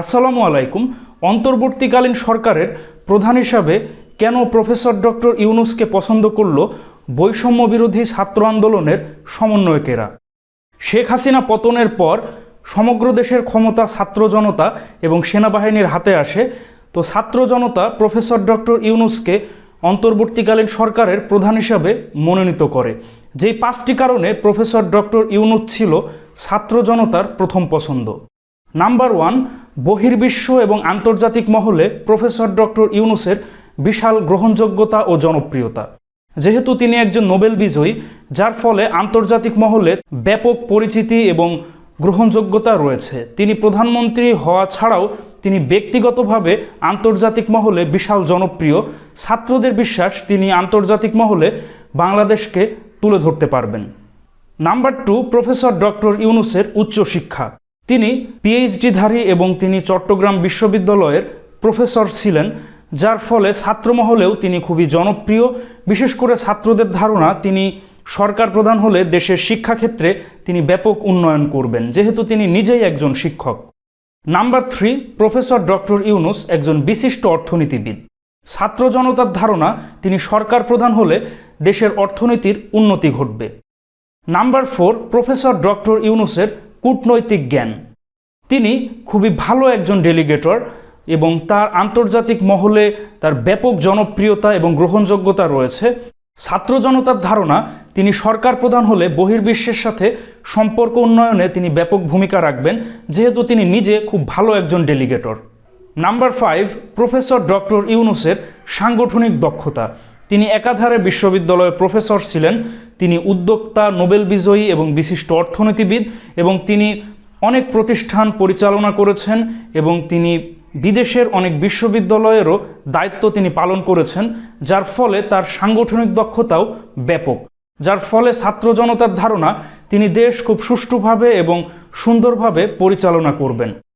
আসসালামু আলাইকুম। অন্তর্বর্তীকালীন সরকারের প্রধান হিসাবে কেন প্রফেসর ডক্টর ইউনুসকে পছন্দ করল বৈষম্য বিরোধী ছাত্র আন্দোলনের সমন্বয়কেরা? শেখ হাসিনা পতনের পর সমগ্র দেশের ক্ষমতা ছাত্র জনতা এবং সেনাবাহিনীর হাতে আসে। তো ছাত্র জনতা প্রফেসর ডক্টর ইউনুসকে অন্তর্বর্তীকালীন সরকারের প্রধান হিসাবে মনোনীত করে। যেই পাঁচটি কারণে প্রফেসর ডক্টর ইউনুস ছিল ছাত্র জনতার প্রথম পছন্দ। নাম্বার ওয়ান বহির্বিশ্ব এবং আন্তর্জাতিক মহলে প্রফেসর ডক্টর ইউনুসের বিশাল গ্রহণযোগ্যতা ও জনপ্রিয়তা। যেহেতু তিনি একজন নোবেল বিজয়ী, যার ফলে আন্তর্জাতিক মহলে ব্যাপক পরিচিতি এবং গ্রহণযোগ্যতা রয়েছে। তিনি প্রধানমন্ত্রী হওয়া ছাড়াও তিনি ব্যক্তিগতভাবে আন্তর্জাতিক মহলে বিশাল জনপ্রিয়। ছাত্রদের বিশ্বাস, তিনি আন্তর্জাতিক মহলে বাংলাদেশকে তুলে ধরতে পারবেন। নাম্বার টু, প্রফেসর ডক্টর ইউনুসের উচ্চশিক্ষা। তিনি পিএইচডিধারী এবং তিনি চট্টগ্রাম বিশ্ববিদ্যালয়ের প্রফেসর ছিলেন, যার ফলে ছাত্রমহলেও তিনি খুবই জনপ্রিয়। বিশেষ করে ছাত্রদের ধারণা, তিনি সরকার প্রধান হলে দেশের শিক্ষাক্ষেত্রে তিনি ব্যাপক উন্নয়ন করবেন, যেহেতু তিনি নিজেই একজন শিক্ষক। Number three, professor doctor Yunus একজন বিশিষ্ট অর্থনীতিবিদ। ছাত্র জনতার ধারণা, তিনি সরকার প্রধান হলে দেশের অর্থনীতির উন্নতি ঘটবে। নাম্বার ফোর, প্রফেসর ডক্টর ইউনুসের কূটনৈতিক জ্ঞান। তিনি খুবই ভালো একজন ডেলিগেটর এবং তার আন্তর্জাতিক মহলে তার ব্যাপক জনপ্রিয়তা এবং গ্রহণযোগ্যতা রয়েছে। ছাত্র জনতার ধারণা, তিনি সরকার প্রধান হলে বহির্বিশ্বের সাথে সম্পর্ক উন্নয়নে তিনি ব্যাপক ভূমিকা রাখবেন, যেহেতু তিনি নিজে খুব ভালো একজন delegator. Number five, professor doctor ইউনুসের সাংগঠনিক দক্ষতা। তিনি একাধারে বিশ্ববিদ্যালয়ের প্রফেসর ছিলেন তিনি উদ্যোক্তা, নোবেল বিজয়ী এবং বিশিষ্ট অর্থনীতিবিদ এবং তিনি অনেক প্রতিষ্ঠান পরিচালনা করেছেন এবং তিনি বিদেশের অনেক বিশ্ববিদ্যালয়েরও দায়িত্ব তিনি পালন করেছেন, যার ফলে তার সাংগঠনিক দক্ষতাও ব্যাপক। যার ফলে ছাত্র জনতার ধারণা, তিনি দেশ খুব সুষ্ঠুভাবে এবং সুন্দরভাবে পরিচালনা করবেন।